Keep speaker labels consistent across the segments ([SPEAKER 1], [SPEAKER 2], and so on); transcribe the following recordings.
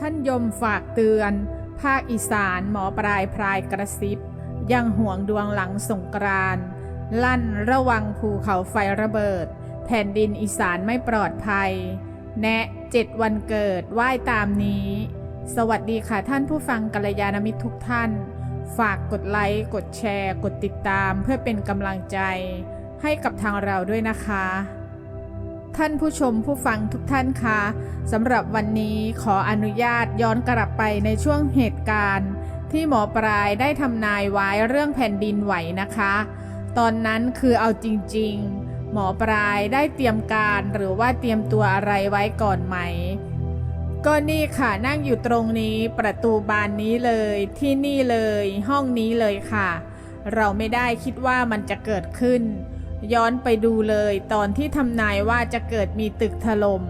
[SPEAKER 1] ท่านยมฝากเตือน ภาคอีสานหมอปลายพรายกระซิบ ยังห่วงดวงหลังสงกรานลั่นระวังภูเขาไฟระเบิด แผ่นดินอีสานไม่ปลอดภัย แนะเจ็ดวันเกิดไหว้ตามนี้ สวัสดีค่ะท่านผู้ฟังกัลยาณมิตรทุกท่าน ฝากกดไลค์ กดแชร์ กดติดตามเพื่อเป็นกำลังใจ ให้กับทางเราด้วยนะคะ ท่านผู้ชมผู้ฟังทุกท่านคะสำหรับวันนี้ขออนุญาตย้อนกลับไปในช่วงเหตุการณ์ ที่หมอปลายได้ทำนายไว้เรื่องแผ่นดินไหวนะคะ ตอนนั้นคือเอาจริง ๆ หมอปลายได้เตรียมการหรือว่าเตรียมตัวอะไรไว้ก่อนไหม ก็นี่ค่ะนั่งอยู่ตรงนี้ประตูบานนี้เลยที่นี่เลย ห้องนี้เลยค่ะ เราไม่ได้คิดว่ามันจะเกิดขึ้น ย้อนไปดูเลยตอนที่ทำนายว่าจะเกิดมีตึกถลม่ม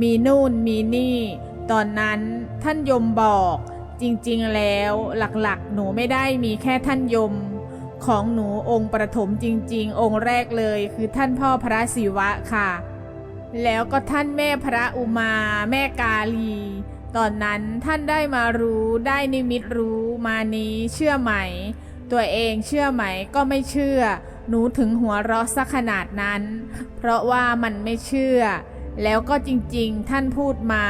[SPEAKER 1] มีนู่นมีนี่ ตอนนั้นท่านยมบอกจริงๆแล้วหลักๆ หนูไม่ได้มีแค่ท่านยม ของหนูองค์ประถมจริง ๆ องค์แรกเลยคือท่านพ่อพระศิวะค่ะ แล้วก็ท่านแม่พระอุมาแม่กาลี ตอนนั้นท่านได้มารู้ได้นิมิตรู้มานี้เชื่อไหม ตัวเองเชื่อไหมก็ไม่เชื่อ หนูถึงหัวเราะสักขนาดนั้น เพราะว่ามันไม่เชื่อ แล้วก็จริงๆ ท่านพูดมา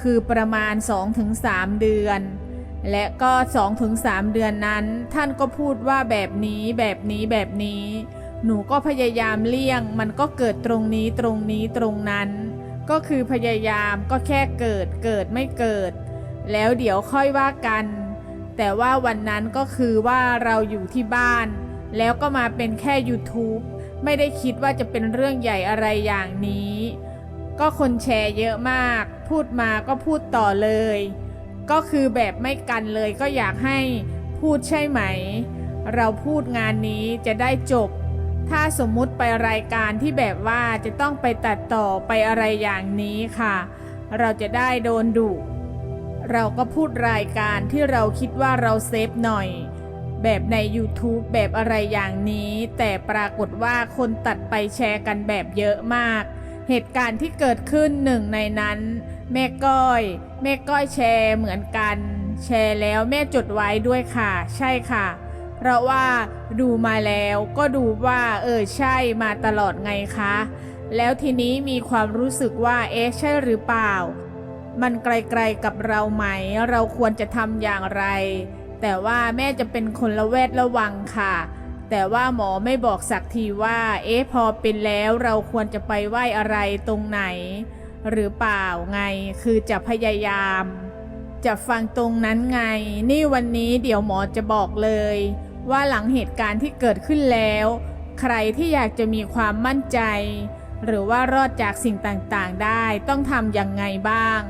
[SPEAKER 1] คือประมาณ 2-3 เดือน และก็ 2-3 เดือนนั้น ท่านก็พูดว่าแบบนี้แบบนี้แบบนี้ หนูก็พยายามเลี่ยง มันก็เกิดตรงนี้ตรงนี้ตรงนั้น ก็คือพยายามก็แค่เกิดเกิดไม่เกิด แล้วเดี๋ยวค่อยว่ากัน แต่ว่าวันนั้นก็คือว่าเราอยู่ที่บ้าน แล้วก็มาเป็นแค่ YouTube ไม่ได้คิดว่าจะเป็นเรื่องใหญ่อะไรอย่างนี้ ก็คนแชร์เยอะมาก พูดมาก็พูดต่อเลย ก็คือแบบไม่กันเลยก็อยากให้พูดใช่ไหม เราพูดงานนี้จะได้จบ ถ้าสมมุติไปรายการที่แบบว่าจะต้องไปตัดต่อไปอะไรอย่างนี้ค่ะ เราจะได้โดนดุเราก็พูดรายการที่เราคิดว่าเราเซฟหน่อย แบบใน YouTube แบบอะไรอย่างนี้ แต่ปรากฏว่าคนตัดไปแชร์กันแบบเยอะมาก เหตุการณ์ที่เกิดขึ้นหนึ่งในนั้น แม่ก้อย แม่ก้อยแชร์เหมือนกัน แชร์แล้วแม่จดไว้ด้วยค่ะ ใช่ค่ะ เพราะว่าดูมาแล้วก็ดูว่า เออใช่มาตลอดไงคะ แล้วทีนี้มีความรู้สึกว่าเอ๊ะใช่หรือเปล่า มันไกลๆกับเราไหม เราควรจะทำอย่างไร แต่ว่าแม่จะเป็นคนละแวดระวังค่ะ แต่ว่าหมอไม่บอกสักทีว่า เอ๊ะพอเป็นแล้วเราควรจะไปไหว้อะไรตรงไหน หรือเปล่าไง คือจะพยายาม จะฟังตรงนั้นไง นี่วันนี้เดี๋ยวหมอจะบอกเลย ว่าหลังเหตุการณ์ที่เกิดขึ้นแล้ว ใครที่อยากจะมีความมั่นใจ หรือว่ารอดจากสิ่งต่างๆได้ต้องทำยังไงบ้าง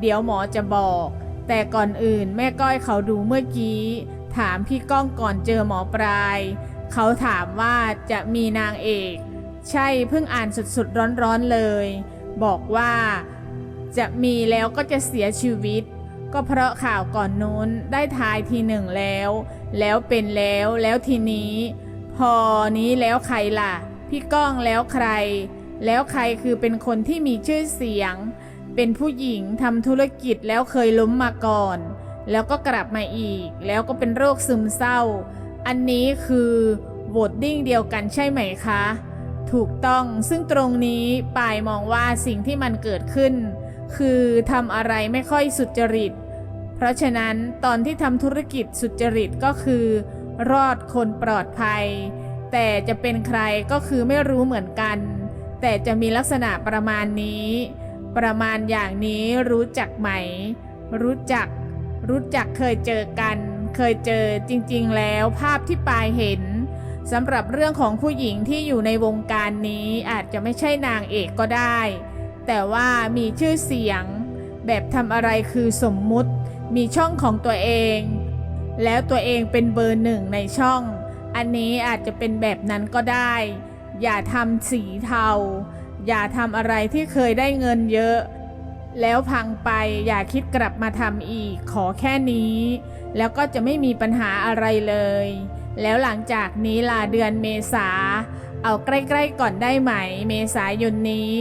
[SPEAKER 1] เดี๋ยวหมอจะบอก แต่ก่อนอื่นแม่ก้อยเขาดูเมื่อกี้ ถามพี่ก้องก่อนเจอหมอปลาย เขาถามว่าจะมีนางเอก ใช่เพิ่งอ่านสุดๆร้อนๆเลย บอกว่าจะมีแล้วก็จะเสียชีวิต ก็เพราะข่าวก่อนนู้นได้ทายทีหนึ่งแล้ว แล้วเป็นแล้วแล้วทีนี้ พอนี้แล้วใครล่ะ พี่ก้องแล้วใคร แล้วใครคือเป็นคนที่มีชื่อเสียง เป็นผู้หญิงทำธุรกิจแล้วเคยล้มมาก่อน แล้วก็กลับมาอีก แล้วก็เป็นโรคซึมเศร้า อันนี้คือโหวตดิ้งเดียวกันใช่ไหมคะ ถูกต้องซึ่งตรงนี้ปายมองว่าสิ่งที่มันเกิดขึ้น คือทำอะไรไม่ค่อยสุจริต เพราะฉะนั้นตอนที่ทำธุรกิจสุจริตก็คือ รอดคนปลอดภัย แต่จะเป็นใครก็คือไม่รู้เหมือนกัน แต่จะมีลักษณะประมาณนี้ ประมาณอย่างนี้รู้จักไหม รู้จัก รู้จักเคยเจอกัน เคยเจอจริงๆแล้วภาพที่ปายเห็นสำหรับเรื่องของผู้หญิงที่อยู่ในวงการนี้อาจจะไม่ใช่นางเอกก็ได้ แต่ว่ามีชื่อเสียง แบบทำอะไรคือสมมุติ มีช่องของตัวเอง แล้วตัวเองเป็นเบอร์หนึ่งในช่อง อันนี้อาจจะเป็นแบบนั้นก็ได้ อย่าทำสีเทา อย่าทำอะไรที่เคยได้เงินเยอะ แล้วพังไปอย่าคิดกลับมาทำอีกขอแค่นี้ แล้วก็จะไม่มีปัญหาอะไรเลย แล้วหลังจากนี้ลาเดือนเมษา เอาใกล้ๆก่อนได้ไหม เมษายนนี้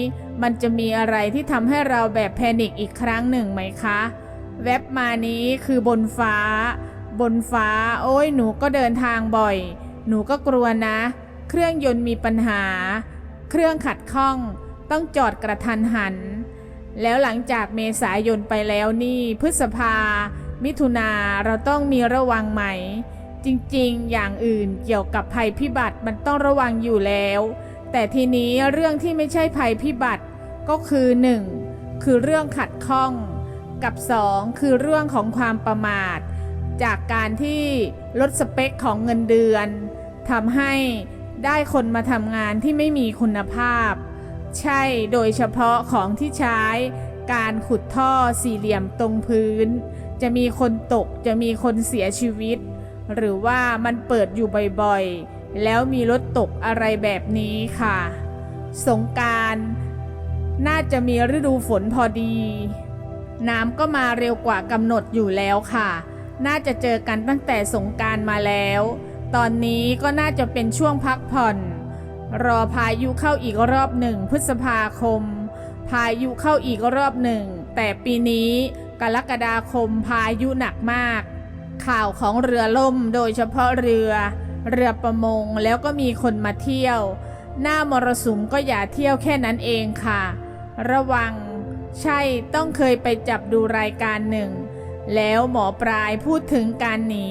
[SPEAKER 1] มันจะมีอะไรที่ทำให้เราแบบแพนิคอีกครั้งหนึ่งไหมคะ แว็บมานี้คือบนฟ้า บนฟ้า โอ้ยหนูก็เดินทางบ่อย หนูก็กลัวนะ เครื่องยนต์มีปัญหา เครื่องขัดข้อง ต้องจอดกระทันหัน แล้วหลังจากเมษายนไปแล้วนี่พฤษภา มิถุนาเราต้องมีระวังไหม จริงๆ อย่างอื่นเกี่ยวกับภัยพิบัติมันต้องระวังอยู่แล้ว แต่ทีนี้เรื่องที่ไม่ใช่ภัยพิบัติก็คือ 1. คือเรื่องขัดข้อง กับ 2. คือเรื่องของความประมาท จากการที่ลดสเปคของเงินเดือนทำให้ ได้คนมาทำงานที่ไม่มีคุณภาพ ใช่โดยเฉพาะของที่ใช้ การขุดท่อสี่เหลี่ยมตรงพื้น จะมีคนตกจะมีคนเสียชีวิต หรือว่ามันเปิดอยู่บ่อยๆ แล้วมีรถตกอะไรแบบนี้ค่ะ สงการน่าจะมีฤดูฝนพอดี น้ำก็มาเร็วกว่ากำหนดอยู่แล้วค่ะ น่าจะเจอกันตั้งแต่สงการมาแล้ว ตอนนี้ก็น่าจะเป็นช่วงพักผ่อน รอพายุเข้าอีกรอบหนึ่งพฤษภาคม พายุเข้าอีกรอบหนึ่ง แต่ปีนี้กรกฎาคมพายุหนักมาก ข่าวของเรือล่มโดยเฉพาะเรือ เรือประมงแล้วก็มีคนมาเที่ยว หน้ามรสุมก็อย่าเที่ยวแค่นั้นเองค่ะ ระวัง ใช่ต้องเคยไปจับดูรายการหนึ่ง แล้วหมอปลายพูดถึงการหนี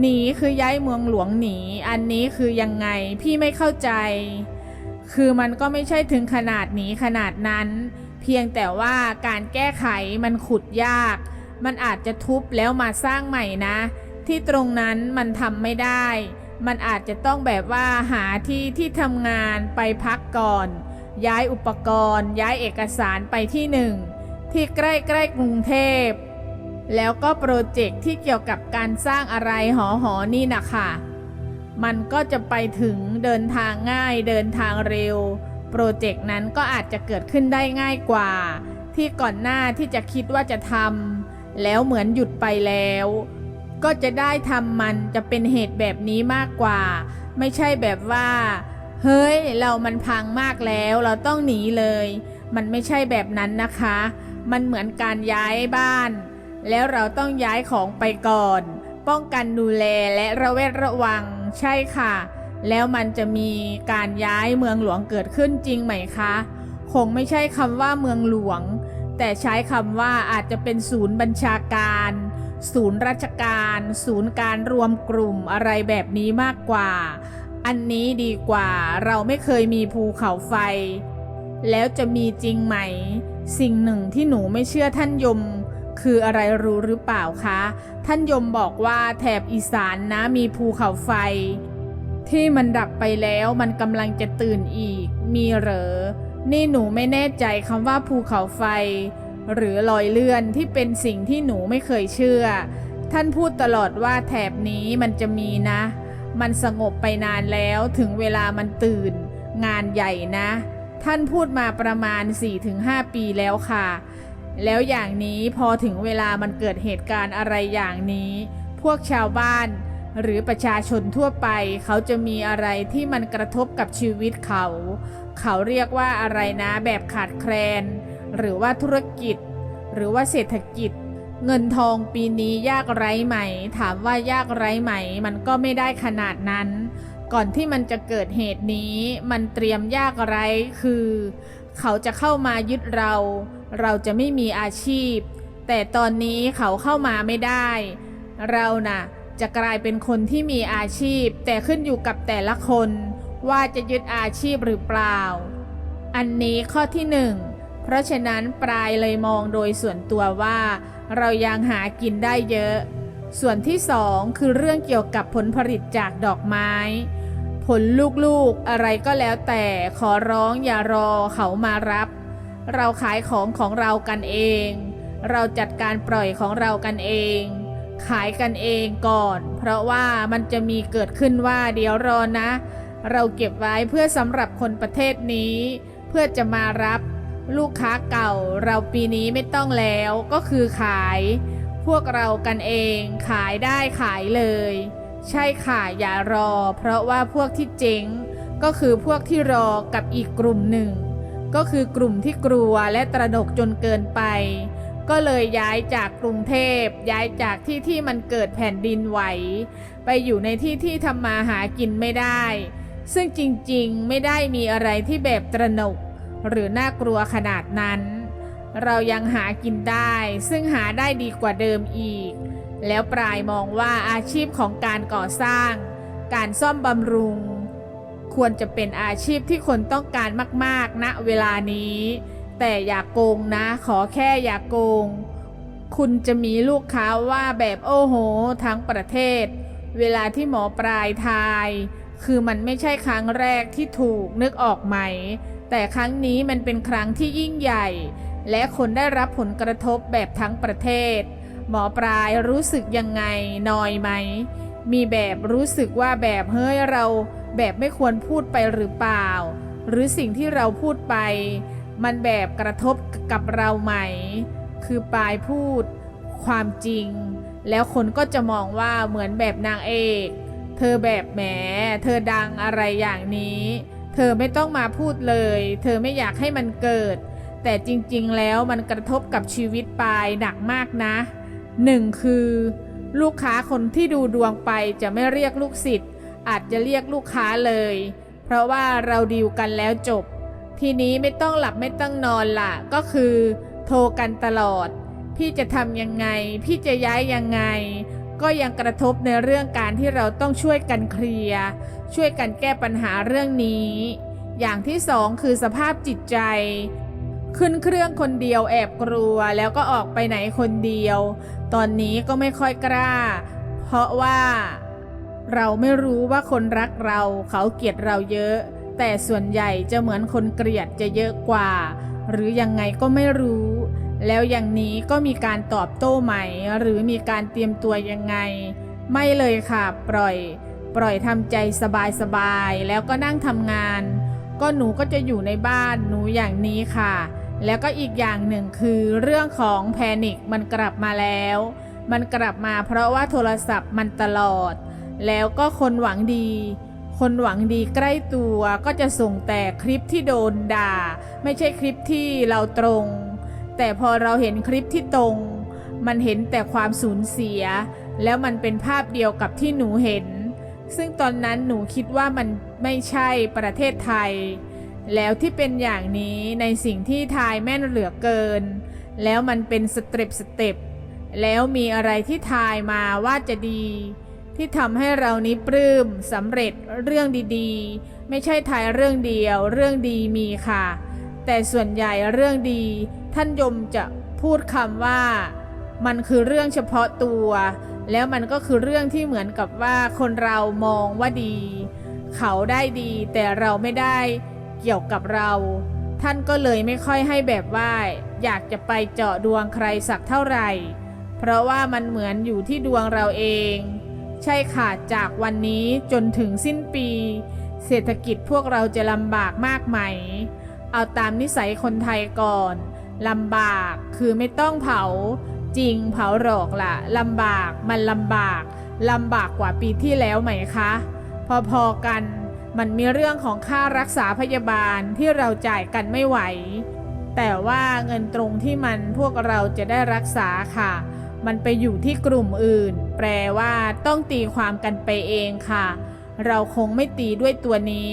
[SPEAKER 1] หนีคือย้ายเมืองหลวงหนี อันนี้คือยังไงพี่ไม่เข้าใจ คือมันก็ไม่ใช่ถึงขนาดหนีขนาดนั้น เพียงแต่ว่าการแก้ไขมันขุดยาก มันอาจจะทุบแล้วมาสร้างใหม่นะ ที่ตรงนั้นมันทำไม่ได้ มันอาจจะต้องแบบว่าหาที่ที่ทำงานไปพักก่อน ย้ายอุปกรณ์ ย้ายเอกสารไปที่หนึ่งที่ใกล้ใกล้ๆกรุงเทพ แล้วก็โปรเจกต์ที่เกี่ยวกับการสร้างอะไรหอหอนี่นะคะมันก็จะไปถึงเดินทางง่ายเดินทางเร็ว โปรเจกต์นั้นก็อาจจะเกิดขึ้นได้ง่ายกว่า ที่ก่อนหน้าที่จะคิดว่าจะทำแล้วเหมือนหยุดไปแล้ว ก็จะได้ทำมันจะเป็นเหตุแบบนี้มากกว่า ไม่ใช่แบบว่า เฮ้ย เรามันพังมากแล้วเราต้องหนีเลย มันไม่ใช่แบบนั้นนะคะ มันเหมือนการย้ายบ้าน แล้วเราต้องย้ายของไปก่อน ป้องกันดูแลและระแวดระวังใช่ค่ะ แล้วมันจะมีการย้ายเมืองหลวงเกิดขึ้นจริงไหมคะ คงไม่ใช่คำว่าเมืองหลวง แต่ใช้คำว่าอาจจะเป็นศูนย์บัญชาการ ศูนย์ราชการ ศูนย์การรวมกลุ่มอะไรแบบนี้มากกว่า อันนี้ดีกว่าเราไม่เคยมีภูเขาไฟ แล้วจะมีจริงไหม สิ่งหนึ่งที่หนูไม่เชื่อท่านยม คืออะไรรู้หรือเปล่าคะ ท่านยมบอกว่าแถบอีสานนะมีภูเขาไฟ ที่มันดับไปแล้วมันกำลังจะตื่นอีก มีเหรอ นี่หนูไม่แน่ใจคำว่าภูเขาไฟ หรือลอยเลื่อนที่เป็นสิ่งที่หนูไม่เคยเชื่อ ท่านพูดตลอดว่าแถบนี้มันจะมีนะ มันสงบไปนานแล้วถึงเวลามันตื่น งานใหญ่นะ ท่านพูดมาประมาณ 4-5 ปีแล้วค่ะ แล้วอย่างนี้พอถึงเวลามันเกิดเหตุการณ์อะไรอย่างนี้ พวกชาวบ้าน หรือประชาชนทั่วไป เขาจะมีอะไรที่มันกระทบกับชีวิตเขา เขาเรียกว่าอะไรนะแบบขาดแคลน หรือว่าธุรกิจ หรือว่าเศรษฐกิจ เงินทองปีนี้ยากไร้ไหม ถามว่ายากไร้ไหม มันก็ไม่ได้ขนาดนั้นก่อนที่มันจะเกิดเหตุนี้ มันเตรียมยากไร้คือ เขาจะเข้ามายึดเรา เราจะไม่มีอาชีพ แต่ตอนนี้เขาเข้ามาไม่ได้ เราน่ะจะกลายเป็นคนที่มีอาชีพ แต่ขึ้นอยู่กับแต่ละคน ว่าจะยึดอาชีพหรือเปล่า อันนี้ข้อที่หนึ่งเพราะฉะนั้นปลายเลยมองโดยส่วนตัวว่า เรายังหากินได้เยอะ ส่วนที่สองคือเรื่องเกี่ยวกับผลผลิตจากดอกไม้ ผลลูกๆอะไรก็แล้วแต่ขอร้องอย่ารอเขามารับ เราขายของของเรากันเอง เราจัดการปล่อยของเรากันเอง ขายกันเองก่อน เพราะว่ามันจะมีเกิดขึ้นว่าเดี๋ยวรอนะ เราเก็บไว้เพื่อสำหรับคนประเทศนี้ เพื่อจะมารับลูกค้าเก่าเราปีนี้ไม่ต้องแล้วก็คือขาย พวกเรากันเองขายได้ขายเลย ใช่ค่ะอย่ารอ เพราะว่าพวกที่เจ๊งก็คือพวกที่รอกับอีกกลุ่มหนึ่ง ก็คือกลุ่มที่กลัวและตระหนกจนเกินไป ก็เลยย้ายจากกรุงเทพ ย้ายจากที่ที่มันเกิดแผ่นดินไหว ไปอยู่ในที่ที่ทำมาหากินไม่ได้ ซึ่งจริงๆไม่ได้มีอะไรที่แบบตระหนก หรือน่ากลัวขนาดนั้น เรายังหากินได้ ซึ่งหาได้ดีกว่าเดิมอีก แล้วปลายมองว่าอาชีพของการก่อสร้าง การซ่อมบำรุง ควรจะเป็นอาชีพที่คนต้องการมาก ๆ ณ เวลานี้ แต่อย่ากโกงนะ ขอแค่อย่ากโกง คุณจะมีลูกค้าว่าแบบโอ้โห ทั้งประเทศ เวลาที่หมอปลายทาย คือมันไม่ใช่ครั้งแรกที่ถูกนึกออกไหม แต่ครั้งนี้มันเป็นครั้งที่ยิ่งใหญ่ และคนได้รับผลกระทบแบบทั้งประเทศ หมอปลายรู้สึกยังไงนอยไหม มีแบบรู้สึกว่าแบบเฮ้ยเราแบบไม่ควรพูดไปหรือเปล่า หรือสิ่งที่เราพูดไป มันแบบกระทบกับเราไหม คือปลายพูดความจริง แล้วคนก็จะมองว่าเหมือนแบบนางเอก เธอแบบแหม เธอดังอะไรอย่างนี้ เธอไม่ต้องมาพูดเลย เธอไม่อยากให้มันเกิด แต่จริงๆแล้วมันกระทบกับชีวิตปลายหนักมากนะ หนึ่งคือ ลูกค้าคนที่ดูดวงไปจะไม่เรียกลูกศิษย์อาจจะเรียกลูกค้าเลย เพราะว่าเราดีลกันแล้วจบ ทีนี้ไม่ต้องหลับไม่ต้องนอนละก็คือ โทรกันตลอด พี่จะทำยังไง พี่จะย้ายยังไง ก็ยังกระทบในเรื่องการที่เราต้องช่วยกันเคลียร์ช่วยกันแก้ปัญหาเรื่องนี้ อย่างที่สองคือสภาพจิตใจ ขึ้นเครื่องคนเดียวแอบกลัวแล้วก็ออกไปไหนคนเดียว ตอนนี้ก็ไม่ค่อยกล้า เพราะว่าเราไม่รู้ว่าคนรักเราเขาเกลียดเราเยอะ แต่ส่วนใหญ่จะเหมือนคนเกลียดจะเยอะกว่า หรือยังไงก็ไม่รู้ แล้วอย่างนี้ก็มีการตอบโต้ใหม่หรือมีการเตรียมตัวยังไง ไม่เลยค่ะ ปล่อย ปล่อยทำใจสบายๆแล้วก็นั่งทำงาน ก็หนูก็จะอยู่ในบ้านหนูอย่างนี้ค่ะ แล้วก็อีกอย่างหนึ่งคือเรื่องของแพนิคมันกลับมาแล้ว มันกลับมาเพราะว่าโทรศัพท์มันตลอด แล้วก็คนหวังดี คนหวังดีใกล้ตัวก็จะส่งแต่คลิปที่โดนด่า ไม่ใช่คลิปที่เราตรง แต่พอเราเห็นคลิปที่ตรง มันเห็นแต่ความสูญเสีย แล้วมันเป็นภาพเดียวกับที่หนูเห็น ซึ่งตอนนั้นหนูคิดว่ามันไม่ใช่ประเทศไทย แล้วที่เป็นอย่างนี้ในสิ่งที่ทายแม่นเหลือเกิน แล้วมันเป็นสเต็ปสเต็ปแล้วมีอะไรที่ทายมาว่าจะดี ที่ทำให้เรานี้ปลื้มสำเร็จเรื่องดีๆ ไม่ใช่ทายเรื่องเดียว เรื่องดีมีค่ะ แต่ส่วนใหญ่เรื่องดี ท่านยมจะพูดคำว่า มันคือเรื่องเฉพาะตัว แล้วมันก็คือเรื่องที่เหมือนกับว่าคนเรามองว่าดี เขาได้ดี แต่เราไม่ได้เกี่ยวกับเรา ท่านก็เลยไม่ค่อยให้แบบว่าอยากจะไปเจาะดวงใครสักเท่าไหร่ เพราะว่ามันเหมือนอยู่ที่ดวงเราเอง ใช่ค่ะจากวันนี้จนถึงสิ้นปี เศรษฐกิจพวกเราจะลำบากมากไหม เอาตามนิสัยคนไทยก่อนลำบากคือไม่ต้องเผา จริงเผาหรอกละลำบากมันลำบากลำบากกว่าปีที่แล้วไหมคะ พอๆกันมันมีเรื่องของค่ารักษาพยาบาลที่เราจ่ายกันไม่ไหว แต่ว่าเงินตรงที่มันพวกเราจะได้รักษาค่ะ มันไปอยู่ที่กลุ่มอื่น แปลว่าต้องตีความกันไปเองค่ะ เราคงไม่ตีด้วยตัวนี้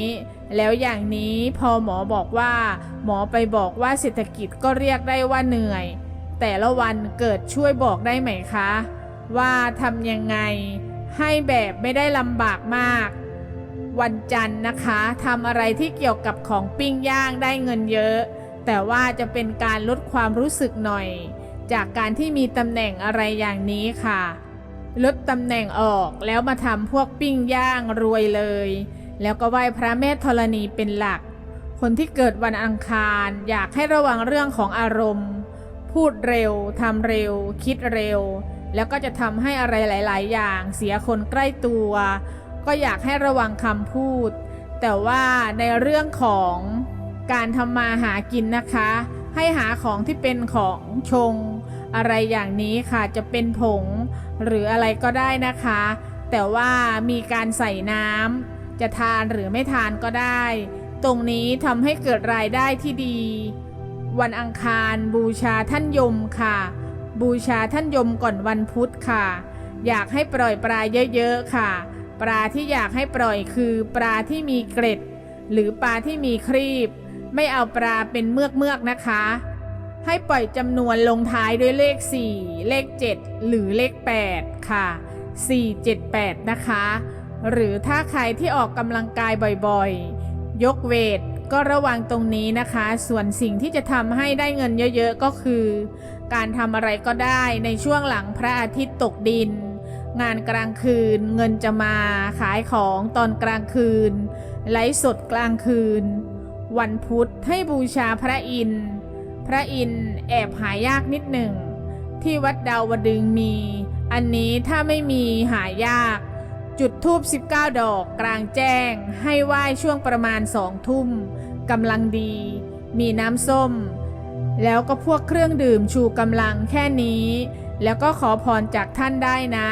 [SPEAKER 1] แล้วอย่างนี้พอหมอบอกว่า หมอไปบอกว่าเศรษฐกิจก็เรียกได้ว่าเหนื่อย แต่ละวันเกิดช่วยบอกได้ไหมคะ ว่าทำยังไง ให้แบบไม่ได้ลำบากมาก วันจันทร์นะคะทำอะไรที่เกี่ยวกับของปิ้งย่างได้เงินเยอะ แต่ว่าจะเป็นการลดความรู้สึกหน่อย จากการที่มีตำแหน่งอะไรอย่างนี้ค่ะ ลดตำแหน่งออกแล้วมาทำพวกปิ้งย่างรวยเลย แล้วก็ไหว้พระแม่ธรณีเป็นหลัก คนที่เกิดวันอังคารอยากให้ระวังเรื่องของอารมณ์ พูดเร็วทำเร็ว คิดเร็ว แล้วก็จะทำให้อะไรหลาย ๆ อย่าง เสียคนใกล้ตัว ก็อยากให้ระวังคำพูด แต่ว่าในเรื่องของการทำมาหากินนะคะ ให้หาของที่เป็นของชง อะไรอย่างนี้ค่ะจะเป็นผง หรืออะไรก็ได้นะคะ แต่ว่ามีการใส่น้ำจะทานหรือไม่ทานก็ได้ ตรงนี้ทำให้เกิดรายได้ที่ดี วันอังคารบูชาท่านยมค่ะ บูชาท่านยมก่อนวันพุธค่ะ อยากให้ปล่อยปลาเยอะๆค่ะ ปลาที่อยากให้ปล่อยคือปลาที่มีเกร็ด หรือปลาที่มีครีบ ไม่เอาปลาเป็นเมือกเมือกๆนะคะ ให้ปล่อยจำนวนลงท้ายด้วยเลข 4 เลข 7 หรือเลข 8 ค่ะ 4 7 8 นะคะ หรือถ้าใครที่ออกกำลังกายบ่อยๆ ยกเวท ก็ระวังตรงนี้นะคะ ส่วนสิ่งที่จะทำให้ได้เงินเยอะๆ ก็คือ การทำอะไรก็ได้ในช่วงหลังพระอาทิตย์ตกดิน งานกลางคืน เงินจะมาขายของตอนกลางคืน ไลฟ์สดกลางคืน วันพุธให้บูชาพระอินทร์พระอินทร์แอบหายากนิดหนึ่ง ที่วัดดาวดึงมี อันนี้ถ้าไม่มีหายาก จุดทูบ19 ดอกกลางแจ้ง ให้ไหว้ช่วงประมาณสองทุ่มกำลังดี มีน้ำส้ม แล้วก็พวกเครื่องดื่มชูกำลังแค่นี้ แล้วก็ขอพรจากท่านได้นะ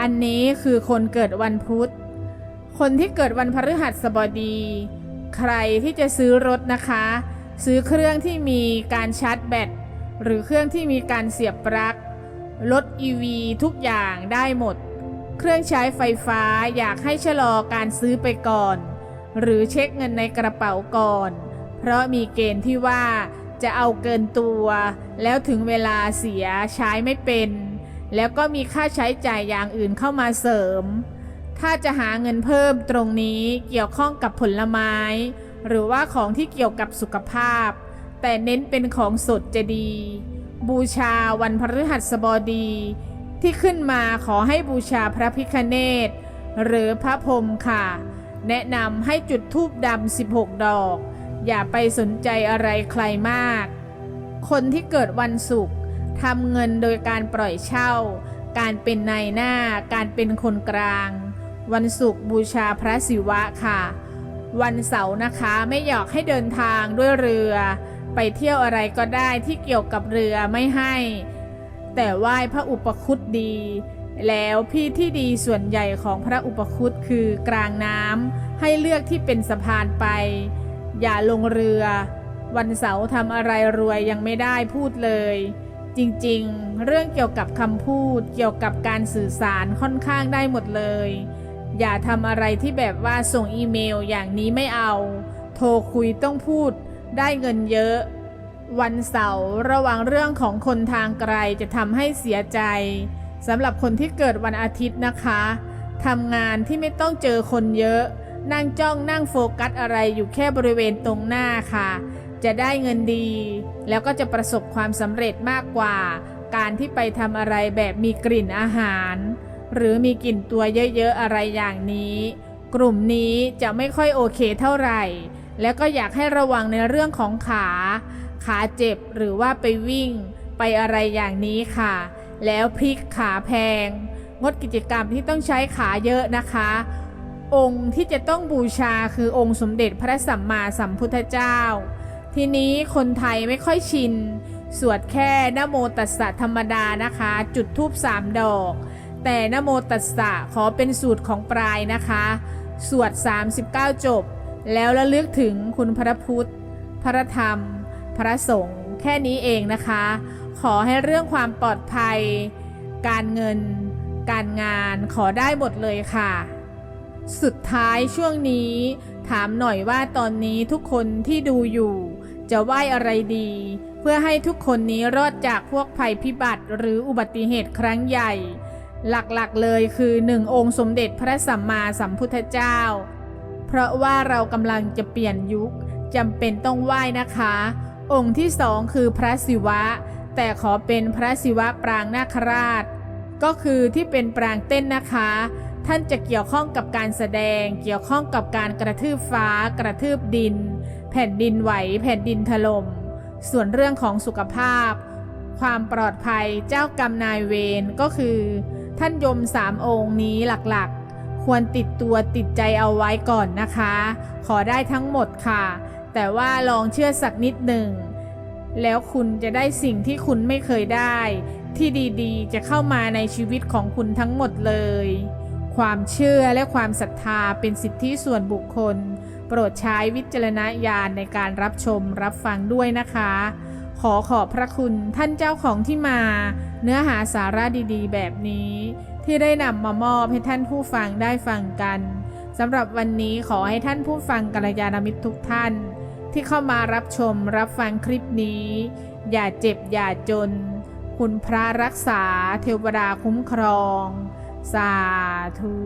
[SPEAKER 1] อันนี้คือคนเกิดวันพุธ คนที่เกิดวันพฤหัสบดี ใครที่จะซื้อรถนะคะ ซื้อเครื่องที่มีการชาร์จแบตหรือเครื่องที่มีการเสียบปลั๊กรถ EV ทุกอย่างได้หมด เครื่องใช้ไฟฟ้าอยากให้ชะลอการซื้อไปก่อน หรือเช็คเงินในกระเป๋าก่อน เพราะมีเกณฑ์ที่ว่าจะเอาเกินตัว แล้วถึงเวลาเสียใช้ไม่เป็น แล้วก็มีค่าใช้จ่ายอย่างอื่นเข้ามาเสริม ถ้าจะหาเงินเพิ่มตรงนี้เกี่ยวข้องกับผลไม้ หรือว่าของที่เกี่ยวกับสุขภาพ แต่เน้นเป็นของสดจะดี บูชาวันพฤหัสบดี ที่ขึ้นมาขอให้บูชาพระพิคเนตหรือพระพรมค่ะ แนะนำให้จุดธูปดำ 16 ดอก อย่าไปสนใจอะไรใครมาก คนที่เกิดวันศุกร์ทำเงินโดยการปล่อยเช่า การเป็นนายหน้า การเป็นคนกลาง วันศุกร์บูชาพระศิวะค่ะ วันเสาร์นะคะไม่อยากให้เดินทางด้วยเรือ ไปเที่ยวอะไรก็ได้ที่เกี่ยวกับเรือไม่ให้ แต่ไหว้พระอุปคุตดี แล้วพี่ที่ดีส่วนใหญ่ของพระอุปคุตคือกลางน้ำให้เลือกที่เป็นสะพานไป อย่าลงเรือ วันเสาร์ทำอะไรรวยยังไม่ได้พูดเลย จริงๆ เรื่องเกี่ยวกับคำพูดเกี่ยวกับการสื่อสารค่อนข้างได้หมดเลย อย่าทำอะไรที่แบบว่าส่งอีเมลอย่างนี้ไม่เอา โทรคุยต้องพูดได้เงินเยอะ วันเสาร์ระวังเรื่องของคนทางไกลจะทำให้เสียใจสำหรับคนที่เกิดวันอาทิตย์นะคะทำงานที่ไม่ต้องเจอคนเยอะ นั่งจ้องนั่งโฟกัสอะไรอยู่แค่บริเวณตรงหน้าค่ะ จะได้เงินดี แล้วก็จะประสบความสำเร็จมากกว่า การที่ไปทำอะไรแบบมีกลิ่นอาหาร หรือมีกลิ่นตัวเยอะๆอะไรอย่างนี้ กลุ่มนี้จะไม่ค่อยโอเคเท่าไหร่ แล้วก็อยากให้ระวังในเรื่องของขา ขาเจ็บหรือว่าไปวิ่ง ไปอะไรอย่างนี้ค่ะ แล้วพลิกขาแพง งดกิจกรรมที่ต้องใช้ขาเยอะนะคะ องค์ที่จะต้องบูชาคือองค์สมเด็จพระสัมมาสัมพุทธเจ้า ทีนี้คนไทยไม่ค่อยชิน สวดแค่นโมตัสสะธรรมดานะคะ จุดทูบสามดอก แต่นโมตัสสะขอเป็นสูตรของปลายนะคะ สวด 39 จบแล้วระลึกถึงคุณพระพุทธ พระธรรม พระสงฆ์แค่นี้เองนะคะ ขอให้เรื่องความปลอดภัย การเงิน การงานขอได้หมดเลยค่ะ สุดท้ายช่วงนี้ ถามหน่อยว่าตอนนี้ทุกคนที่ดูอยู่ จะไหวอะไรดี เพื่อให้ทุกคนนี้รอดจากพวกภัยพิบัติหรืออุบัติเหตุครั้งใหญ่ หลักๆเลยคือหนึ่งองค์สมเด็จพระสัมมาสัมพุทธเจ้า เพราะว่าเรากำลังจะเปลี่ยนยุคจำเป็นต้องไหว้นะคะ องค์ที่สองคือพระศิวะ แต่ขอเป็นพระศิวะปรางนาคราช ก็คือที่เป็นปรางเต้นนะคะ ท่านจะเกี่ยวข้องกับการแสดง เกี่ยวข้องกับการกระทืบฟ้า กระทืบดิน แผ่นดินไหว แผ่นดินถลม่ม ส่วนเรื่องของสุขภาพ ความปลอดภัยเจ้ากรรมนายเวรก็คือ ท่านยมสามองค์นี้หลักๆ ควรติดตัวติดใจเอาไว้ก่อนนะคะ ขอได้ทั้งหมดค่ะ แต่ว่าลองเชื่อสักนิดหนึ่ง แล้วคุณจะได้สิ่งที่คุณไม่เคยได้ ที่ดีๆ จะเข้ามาในชีวิตของคุณทั้งหมดเลย ความเชื่อและความศรัทธาเป็นสิทธิส่วนบุคคล โปรดใช้วิจารณญาณในการรับชมรับฟังด้วยนะคะ ขอขอบพระคุณท่านเจ้าของที่มา เนื้อหาสาระดีๆ แบบนี้ ที่ได้นำมามอบให้ท่านผู้ฟังได้ฟังกันสำหรับวันนี้ขอให้ท่านผู้ฟังกัลยาณมิตรทุกท่าน ที่เข้ามารับชมรับฟังคลิปนี้ อย่าเจ็บอย่าจน คุณพระรักษาเทวดาคุ้มครอง สาธุ